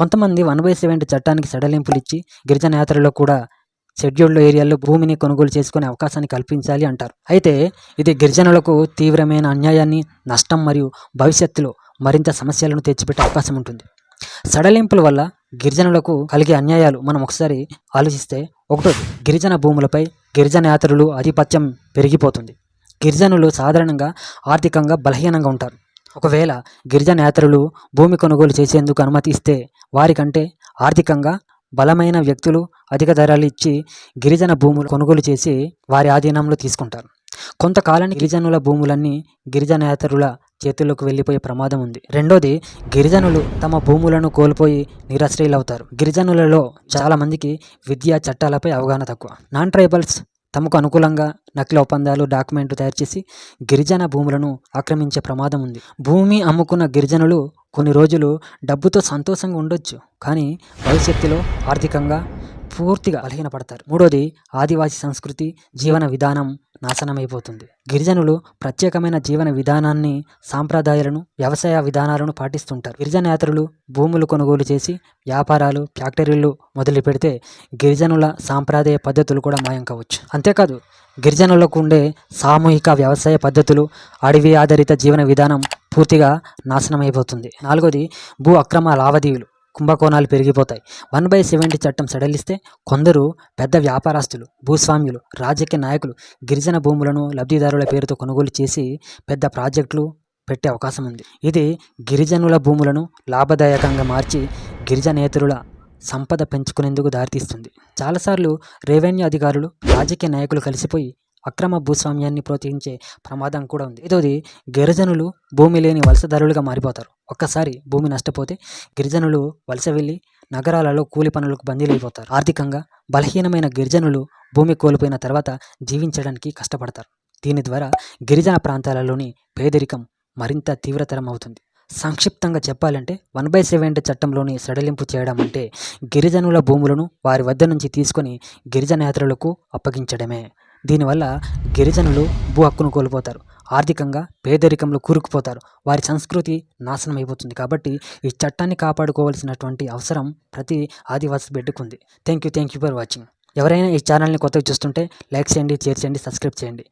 కొంతమంది one by seventy చట్టానికి సడలింపులు ఇచ్చి గిరిజన యాత్రలో కూడా షెడ్యూల్డ్ ఏరియాల్లో భూమిని కొనుగోలు చేసుకునే అవకాశాన్ని కల్పించాలి అంటారు. అయితే ఇది గిరిజనులకు తీవ్రమైన అన్యాయాన్ని నష్టం మరియు భవిష్యత్తులో మరింత సమస్యలను తెచ్చిపెట్టే అవకాశం ఉంటుంది. సడలింపుల వల్ల గిరిజనులకు కలిగే అన్యాయాలు మనం ఒకసారి ఆలోచిస్తే ఒకటోది గిరిజన భూములపై గిరిజన యాత్రలు ఆధిపత్యం పెరిగిపోతుంది. గిరిజనులు సాధారణంగా ఆర్థికంగా బలహీనంగా ఉంటారు. ఒకవేళ గిరిజనేతరులు భూమి కొనుగోలు చేసేందుకు అనుమతి ఇస్తే వారికంటే ఆర్థికంగా బలమైన వ్యక్తులు అధిక ధరలు ఇచ్చి గిరిజన భూములు కొనుగోలు చేసి వారి ఆధీనంలో తీసుకుంటారు. కొంతకాలానికి గిరిజనుల భూములన్నీ గిరిజనేతరుల చేతుల్లోకి వెళ్ళిపోయే ప్రమాదం ఉంది. రెండోది గిరిజనులు తమ భూములను కోల్పోయి నిరాశ్రయులవుతారు. గిరిజనులలో చాలామందికి విద్యా చట్టాలపై అవగాహన తక్కువ. నాన్ ట్రైబల్స్ తమకు అనుకూలంగా నకిలీ ఒప్పందాలు డాక్యుమెంట్లు తయారు చేసి గిరిజన భూములను ఆక్రమించే ప్రమాదం ఉంది. భూమి అమ్ముకున్న గిరిజనులు కొన్ని రోజులు డబ్బుతో సంతోషంగా ఉండొచ్చు కానీ భవిష్యత్తులో ఆర్థికంగా పూర్తిగా బలహీనపడతారు. మూడోది ఆదివాసీ సంస్కృతి జీవన విధానం నాశనమైపోతుంది. గిరిజనులు ప్రత్యేకమైన జీవన విధానాన్ని సాంప్రదాయాలను వ్యవసాయ విధానాలను పాటిస్తుంటారు. గిరిజన యాత్రలు భూములు కొనుగోలు చేసి వ్యాపారాలు ఫ్యాక్టరీలు మొదలు పెడితే గిరిజనుల సాంప్రదాయ పద్ధతులు కూడా మాయం కావచ్చు. అంతేకాదు గిరిజనులకు ఉండే సామూహిక వ్యవసాయ పద్ధతులు అడవి ఆధారిత జీవన విధానం పూర్తిగా నాశనమైపోతుంది. నాలుగోది భూ అక్రమ లావాదేవీలు. కుంభకోణాలు పెరిగిపోతాయి. వన్ బై సెవెంటీ చట్టం సడలిస్తే కొందరు పెద్ద వ్యాపారస్తులు భూస్వామ్యులు రాజకీయ నాయకులు గిరిజన భూములను లబ్ధిదారుల పేరుతో కొనుగోలు చేసి పెద్ద ప్రాజెక్టులు పెట్టే అవకాశం ఉంది. ఇది గిరిజనుల భూములను లాభదాయకంగా మార్చి గిరిజనేతరుల సంపద పెంచుకునేందుకు దారితీస్తుంది. చాలాసార్లు రెవెన్యూ అధికారులు రాజకీయ నాయకులు కలిసిపోయి అక్రమ భూస్వామ్యాన్ని ప్రోత్సహించే ప్రమాదం కూడా ఉంది. ఇదోది గిరిజనులు భూమి లేని వలసదారులుగా మారిపోతారు. ఒక్కసారి భూమి నష్టపోతే గిరిజనులు వలస వెళ్ళి నగరాలలో కూలి పనులకు బందీలైపోతారు. ఆర్థికంగా బలహీనమైన గిరిజనులు భూమి కోల్పోయిన తర్వాత జీవించడానికి కష్టపడతారు. దీని ద్వారా గిరిజన ప్రాంతాలలోని పేదరికం మరింత తీవ్రతరం అవుతుంది. సంక్షిప్తంగా చెప్పాలంటే వన్ బై సెవెంటీ చట్టంలోని సడలింపు చేయడం అంటే గిరిజనుల భూములను వారి వద్ద నుంచి తీసుకొని గిరిజన యాత్రలకు అప్పగించడమే. దీనివల్ల గిరిజనులు భూ హక్కును కోల్పోతారు. ఆర్థికంగా పేదరికంలో కూరుకుపోతారు. వారి సంస్కృతి నాశనం అయిపోతుంది కాబట్టి ఈ చట్టాన్ని కాపాడుకోవాల్సినటువంటి అవసరం ప్రతి ఆదివాసి బిడ్డకుంది. Thank you thank you for watching. ఎవరైనా ఈ ఛానల్ని కొత్తగా చూస్తుంటే లైక్ చేయండి షేర్ చేయండి సబ్స్క్రైబ్ చేయండి.